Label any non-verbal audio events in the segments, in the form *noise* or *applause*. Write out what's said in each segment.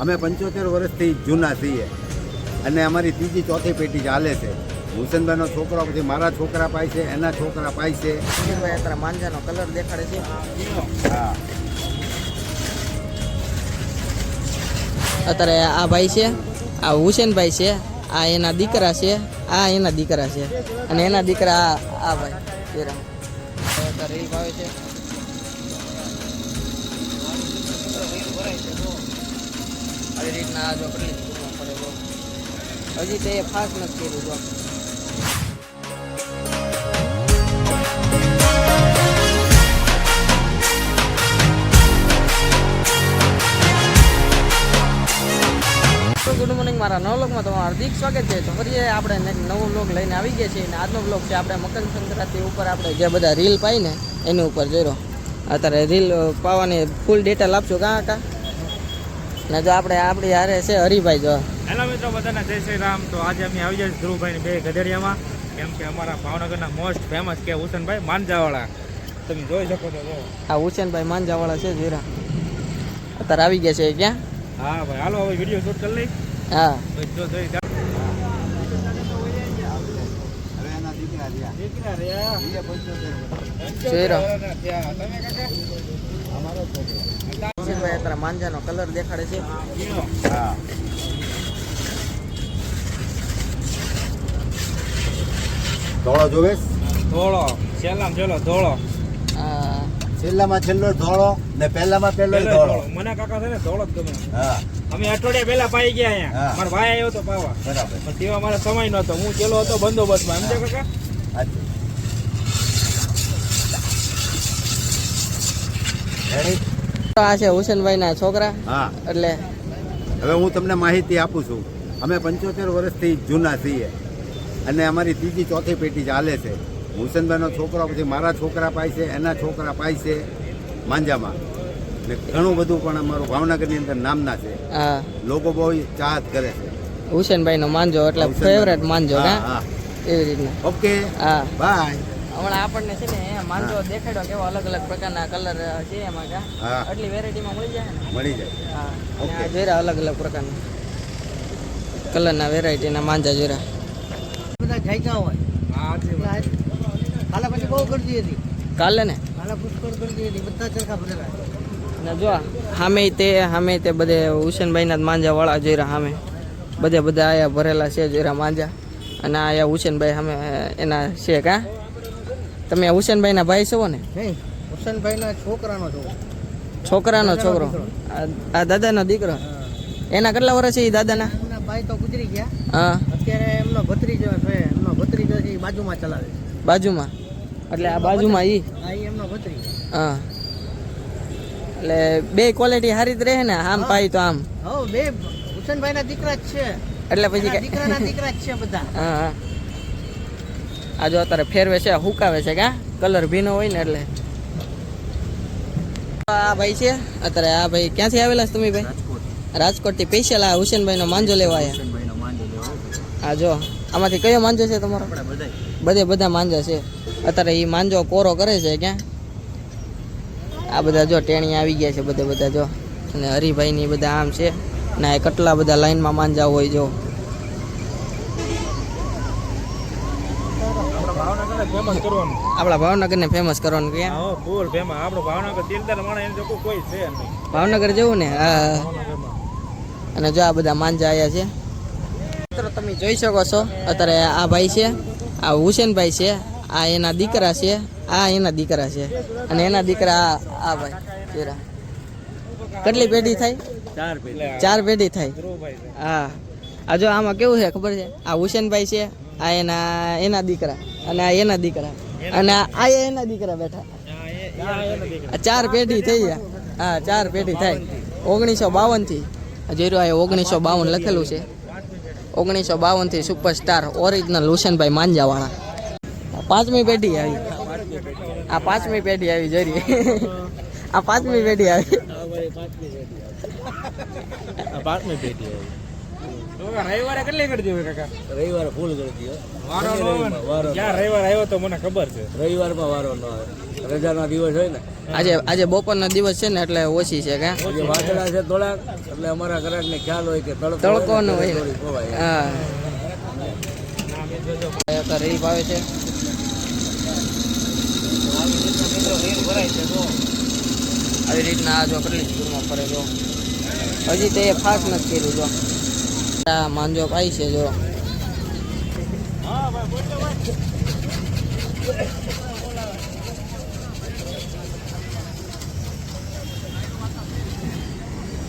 અમે પંચોતેર વર્ષથી જૂના છીએ. અને અમારી ત્રીજી ચોથી પેઢી ચાલે છે. હુસેનભાઈનો છોકરો પછી મારા છોકરા પાય છે એના છોકરા પાય છે. ભાઈ અત્યારે માંજાનો કલર દેખાડે છે. હા. અત્યારે આ ભાઈ છે આ હુસેનભાઈ છે આ એના દીકરા છે આ એના દીકરા છે. અને એના દીકરા આ આ ભાઈ રીલ ભાવે છે આવી રીતના જો કેટલી સ્પીડમાં ફરે જો હજી તે ફાસ્ટ નથી કર્યું જો. ગુડ મોર્નિંગ, મારા નવ લોકમાં તમારું હાર્દિક સ્વાગત છે. તો ફરી આપણે નવો લોક લઈને આવી ગયા છીએ અને આજનો બ્લોગ છે આપણે મકર સંક્રાંતિ ઉપર આપણે જે બધા રીલ પાઈ ને, એની ઉપર જોઈ અત્યારે રીલ પાવાની ફૂલ ડેટા લાપશો કાં, કા? ને જો આપણે આપણી હારે છે હરિભાઈ જો. હેલો મિત્રો બધાને જય શ્રી રામ. તો આજે અમે આવી જાય ધ્રુવભાઈની બે ગધેડિયામાં. કેમ કે અમારા ભાવનગરના મોસ્ટ ફેમસ કે હુસેનભાઈ માંજાવાળા. તમે જોઈ શકો છો આ હુસેનભાઈ માંજાવાળા છે જીરા અત્યારે આવી ગયા છે ક્યાં? હા ભાઈ હાલો હવે વીડિયો શૂટ કરી લઈ. હા. જો જોઈ જા- હવે એના દીકરા રહ્યા દીકરા રહ્યા. એ પંચોતેર વર્ષ જોઈ રહ્યો. વર્ષના થયા. તમે કાકા? અમારો છોકરો હુસેનભાઈ અત્યારે માંજાનો કલર દેખાડે છે. હા ધોળો જોવેશ ધોળો છેલ્લામાં છેલ્લો ધોળો છેલ્લામાં છેલ્લો ધોળો ને પહેલામાં પહેલો ધોળો. મને કાકા છે ને ધોળો જ ગમે હા અમે અઠવાડિયા પહેલા પાઈ ગયા. અહીંયા મારો ભાઈ આવ્યો તો પાવા બરાબર પણ તેવા મારા સમય નહોતો હું ચેલો હતો બંદોબસ્તમાં સમજ્યા કાકા? આ છે હુસેનભાઈના છોકરા. હા. એટલે હવે હું તમને માહિતી આપું છું. અમે પંચોતેર વર્ષથી જૂના છીએ. અને અમારી ત્રીજી ચોથી પેઢી ચાલે છે. હુસેનભાઈનો છોકરો પછી મારા છોકરા પાય છે એના છોકરા પાય છે માંજામાં. ને ઘણું બધું પણ અમારું ભાવનગરની અંદર નામના છે. હા. લોકો બહુ ચાહત કરે છે. હુસેનભાઈનો માનજો એટલે ફેવરેટ માનજો હા. હા. એવી રીતના. ઓકે. હા. બાય. હમણાં આપણને છે ને એ માનજો દેખાડ્યો કેવો અલગ અલગ પ્રકારના કલર છે એમાં કા આટલી વેરાયટીમાં મળી જાય ને? મળી જાય. હા. અને. આ અલગ અલગ પ્રકારના. કલરના વેરાયટીના માંજા જોઈરા બધા જાયકા હોય. હા કાલે પછી બહુ ગરદી હતી. કાલે ને? કાલે પુષ્કળ ગરદી હતી. બધા ચરખા ભરેલા. ને જો સામે તે સામે તે બધે હુસેનભાઈના માંજા વાળા જોઈરા સામે બધે બધા આયા ભરેલા છે જોયરા માંજા. અને આ હુસેનભાઈ અમે એના છે કા તમે હુસેનભાઈના ભાઈ છો ને? હુસેનભાઈના છોકરાનો છોકરો છોકરાનો છોકરો. આ- આ દાદાનો દીકરો? એના કેટલા વર્ષ છે એ દાદાના? ભાઈ તો ગુજરી ગયા. હા. અત્યારે એમનો ભત્રીજો છે એમનો ભત્રીજો છે એ બાજુમાં ચલાવે છે. બાજુમાં? એટલે આ બાજુમાં ઈ? આ એમનો ભત્રીજો. હા. એટલે બે ક્વોલિટી સારી જ રહે ને આમ પાઈ તો આમ. હો બે હુસેનભાઈના દીકરા જ છે. એટલે પછી દીકરાના દીકરા જ છે બધા. હા હા. આ જો અત્યારે ફેરવે છે હુકાવે છે કા? કલર ભીનો હોય ને એટલે. આ ભાઈ છે અત્યારે આ ભાઈ ક્યાંથી આવેલા છો તમે ભાઈ? રાજકોટથી. સ્પેશિયલ આ હુસેનભાઈનો માંજો લેવા આવ્યા હા જો આમાંથી કયો માંજો છે તમારો? બધે બધા માંજા છે. અત્યારે એ માંજો કોરો કરે છે ક્યાં? આ બધા જો ટેણી આવી ગયા છે બધે બધા જો. અને હરિભાઈની બધા આમ છે. ને એ કેટલા બધા લાઈનમાં માંજા હોય જો. આપણા ભાવનગરને ને ફેમસ કરવાનું કે? ફૂલ ફેમસ આપણો ભાવનગર દિલદાર માણસ એને જોકો કોઈ છે નહીં. ભાવનગર જેવું ને? હા અને જો આ બધા માંજા આવ્યા છે. મિત્રો તમે જોઈ શકો છો અત્યારે આ ભાઈ છે આ હુસેનભાઈ છે આ એના દીકરા છે આ એના દીકરા છે. અને એના દીકરા આ આ ભાઈ કેટલી પેઢી થાય ચાર પેઢી. થાય. હા. આ જો આમાં કેવું છે ખબર છે? આ હુસેનભાઈ છે આ એના એના દીકરા અને આ એના દીકરા. અને આ એના દીકરા બેઠા. ચાર પેઢી થઈ ગયા. હા ચાર પેઢી થાય. ઓગણીસો બાવનથી. જોઈ આ ઓગણીસો બાવન લખેલું છે. ઓગણીસો બાવનથી સુપરસ્ટાર ઓરિજિનલ હુસેનભાઈ માંજાવાળા. પાંચમી પેઢી આવી. આ પાંચમી પેઢી આવી જરી *laughs* આ પાંચમી પેઢી આવી. પાંચમી પેઢી આવી. રવિવારે કેટલી કરતી હોય કાકા? રવિવારે ફૂલ કરતી હોય. વારો ન આવે વારો ક્યાં રવિવાર આવ્યો તો મને ખબર છે. રવિવારમાં વારો ન આવે. રજાના દિવસ હોય ને? આજે આજે બપોરનો દિવસ છે ને એટલે ઓછી છે કા? વાદળા છે થોડાક એટલે અમારા ગ્રાહકને ખ્યાલ હોય કે તડકો તડકો ન ને હોય. થોડી. હા. તો રીલ ભાવે છે આવી રીતના આ જો કેટલી સ્પીડમાં ફરે જો. હજી તો એ ફાસ નથી કર્યું જો. આ માંજો પાઈ છે જો.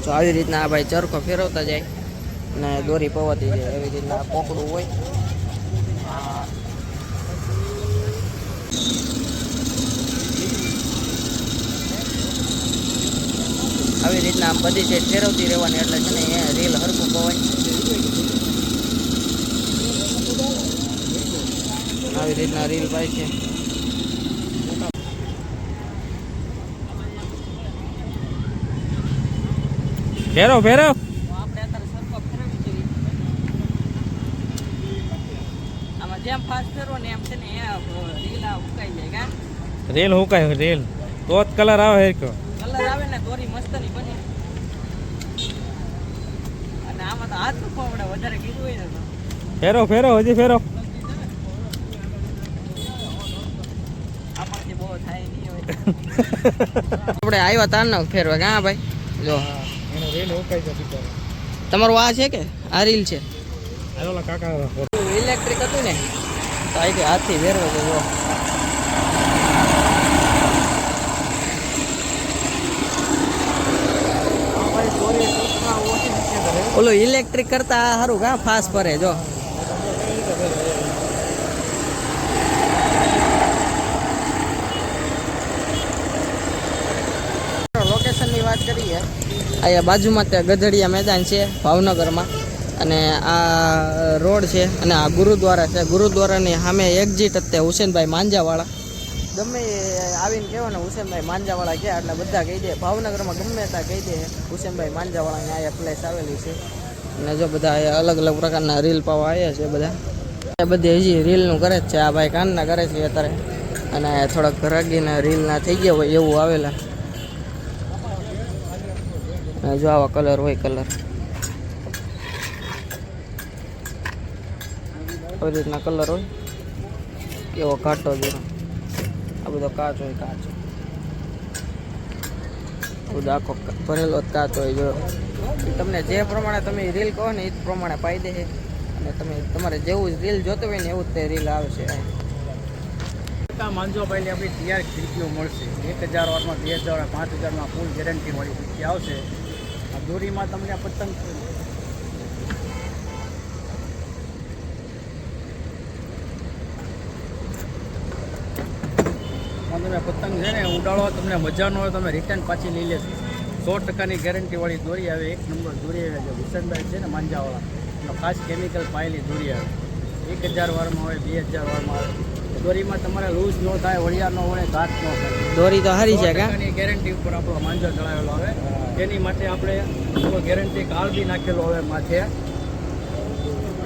તો આવી રીતના આ ભાઈ ચરખો ફેરવતા જાય અને દોરી પવાતી જાય એવી રીતના પોકડું હોય. આવી રીતના આમ બધી સાઈડ ફેરવતી રહેવાની એટલે છે ને એ રીલ હરખું પવાય આવી રીતના રીલ પાય છે. ફેરો ફેરો. આપણે અત્યારે સરખો ફેરવી જોઈએ આમાં જેમ ફાસ્ટ ફેરવો ને એમ છે ને એ રીલ આ ઉકાઈ જાય કા? રેલ હુકાય રેલ. તો જ કલર આવે હરખો. કલર આવે ને દોરી મસ્તની બની. અને આમાં તો હાથ દુખવા પડે વધારે કીધું હોય ને તો. ફેરો ફેરો હજી ફેરો. આમાંથી બહુ થાય નહીં હોય. *laughs* આપણે આવ્યા તાર ના ફેરવા હા ભાઈ? જો. તમારું આ છે કે? આ રીલ છે? હાલો કાકા ઇલેક્ટ્રિક હતું ને? તો અહીંથી હાથથી ફેરવો જો. ઓલું ઇલેક્ટ્રિક કરતા આ સારું કા? ફાસ્ટ ફરે જો. લોકેશનની વાત કરીએ. અહીંયા બાજુમાં ત્યાં ગધડિયા મેદાન છે ભાવનગરમાં. અને આ રોડ છે અને આ ગુરુદ્વારા છે. ગુરુદ્વારાની સામે એક્ઝિટ અત્યારે હુસેનભાઈ માંજાવાળા. ગમે આવીને કહેવાનું હુસેનભાઈ માંજાવાળા ક્યાં એટલે બધા કહી દે. ભાવનગરમાં ગમે ત્યાં કહી દે. હુસેનભાઈ માંજાવાળાની અહીંયા પ્લેસ આવેલી છે. અને જો બધા અલગ અલગ પ્રકારના રીલ પાવા આવ્યા છે બધા. એ બધી હજી રીલનું કરે જ છે. આ ભાઈ કાનના કરે છે અત્યારે. અને થોડાક ઘરાગીના રીલના થઈ ગયા હોય એવું આવેલા. જો આવા કલર હોય કલર આવી રીતના કલર હોય. કેવો ઘાટો જરો આ બધો કાચ હોય, કાચ. બધો આખો ભરેલો કાચ હોય, જો. તમને જે પ્રમાણે તમે રીલ કહો ને, એ જ પ્રમાણે પાઈ દે અને તમે, તમારે જેવું રીલ જોતું હોય ને, એવું જ તે રીલ આવશે છે. માંજો ભાઈ આપણી તૈયાર ખીડકીઓ મળશે. એક હજાર વારમાં બે હજાર, પાંચ હજારમાં ફૂલ ગેરંટી મળી ખીડકી આવશે. આ દોરીમાં તમને પતંગ માં તમે પતંગ છે ને ઉડાડો તમને મજા ન હોય તમે રિટર્ન પાછી લઈ લેશો. સો ટકાની ગેરંટી વાળી દોરી આવે એક નંબર દોરી આવે છે વિસનભાઈ છે ને માંજાવાળા. એનો ખાસ કેમિકલ પાયેલી દોરી આવે. એક હજાર વારમાં હોય બે હજાર વારમાં આવે. દોરીમાં તમારે લૂઝ ન થાય વળિયા ન હોય ઘાત ન થાય. દોરી તો હારી છે એની ગેરંટી ઉપર આપણો માંજો ચડાવેલો આવે. તેની માટે આપણે ગેરંટી કાર્ડ બી નાખેલો આવે માથે.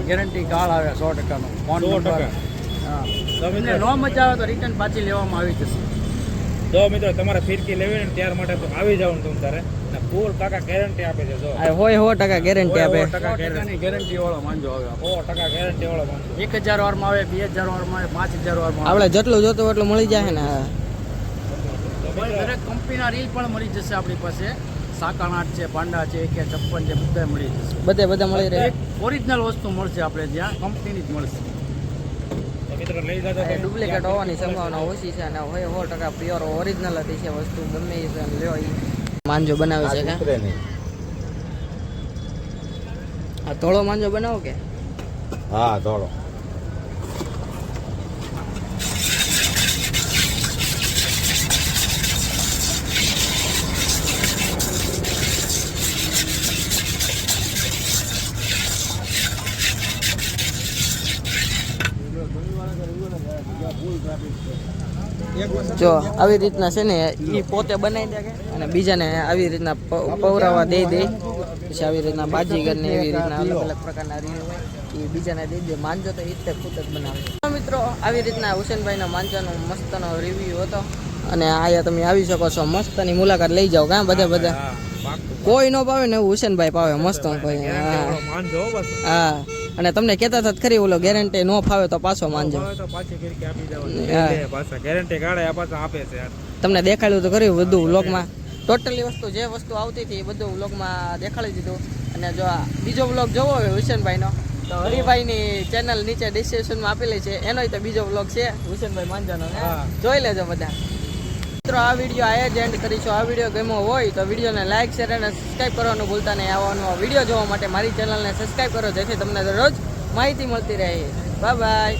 ગેરંટી કાર્ડ આવે સો ટકાનો. ફોન સો ટકા. હા. તમને ન મજા આવે તો રિટર્ન પાછી લેવામાં આવી જશે. જો મિત્રો તમારે ફિરકી લેવી ને ત્યાર માટે તો આવી જાવ ને તમે તારે. ફૂલ કાકા ગેરંટી આપે છે જો. હોય સો ટકા ગેરંટી આપે. ટકાની ગેરંટી વાળો માંજો આવે આપણો. સો ટકા ગેરંટી વાળો માણસ એક હજાર વારમાં આવે બે હજાર વારમાં આવે પાંચ હજાર વારમાં આપણે જેટલું જોતું એટલું મળી જાય ને દરેક કંપનીના રીલ પણ મળી જશે આપણી પાસે. સાકાણાટ છે પાંડા છે કે છપ્પન છે બધા મળી જશે. બધે બધા મળી રહે. એક ઓરિજિનલ વસ્તુ મળશે આપણે જ્યાં કંપનીની જ મળશે. મિત્રો લઈ જજો એ તમે. ડુપ્લિકેટ હોવાની સંભાવના ઓછી છે અને હોય સો ટકા પ્યોર ઓરિજિનલ હતી છે વસ્તુ ગમે એ છે લ્યો ઈ. માંજો બનાવે છે આ ધોળો માંજો બનાવો કે? હા ધોળો. જો આવી રીતના છે ને એ પોતે બનાવી દે અને બીજાને આવી રીતના પવરાવા દઈ દે. પછી આવી રીતના બાજીગર ને એવી રીતના અલગ અલગ પ્રકારના રીલ હોય એ બીજાને દઈ દે. માંજો તો એ જ ખુદ જ બનાવે. મિત્રો આવી રીતના હુસેનભાઈનો માંજાનો મસ્તનો રિવ્યુ હતો. અને અહીંયા તમે આવી શકો છો મસ્તની મુલાકાત લઈ જાઓ કાં બધા બધા. કોઈ ન પાવે ને એવું હુસેનભાઈ પાવે મસ્ત ભાઈ હા. હા. અને તમને કહેતા હતા ખરી ઓલો ગેરંટી નો ફાવે તો પાછો માનજો તમને દેખાડ્યું તો કર્યું બધું વ્લોગમાં ટોટલી વસ્તુ જે વસ્તુ આવતી હતી એ બધું વ્લોગમાં દેખાડી દીધું. અને જો આ બીજો વ્લોગ જોવો હોય હુસેનભાઈનો તો હરિભાઈની ચેનલ નીચે ડિસ્ક્રિપ્શનમાં આપેલી છે. એનોય તો બીજો વ્લોગ છે હુસેનભાઈ માંજાનો? જોઈ લેજો બધા. મિત્રો, આ વીડિયો આ જ એન્ડ કરીશું. આ વીડિયો ગમ્યો હોય તો વિડીયોને લાઇક શેર અને સબસ્ક્રાઈબ કરવાનું ભૂલતા નહીં. આવવાનો વીડિયો જોવા માટે મારી ચેનલને સબસ્ક્રાઈબ કરો. જેથી તમને દરરોજ માહિતી મળતી રહે. Bye bye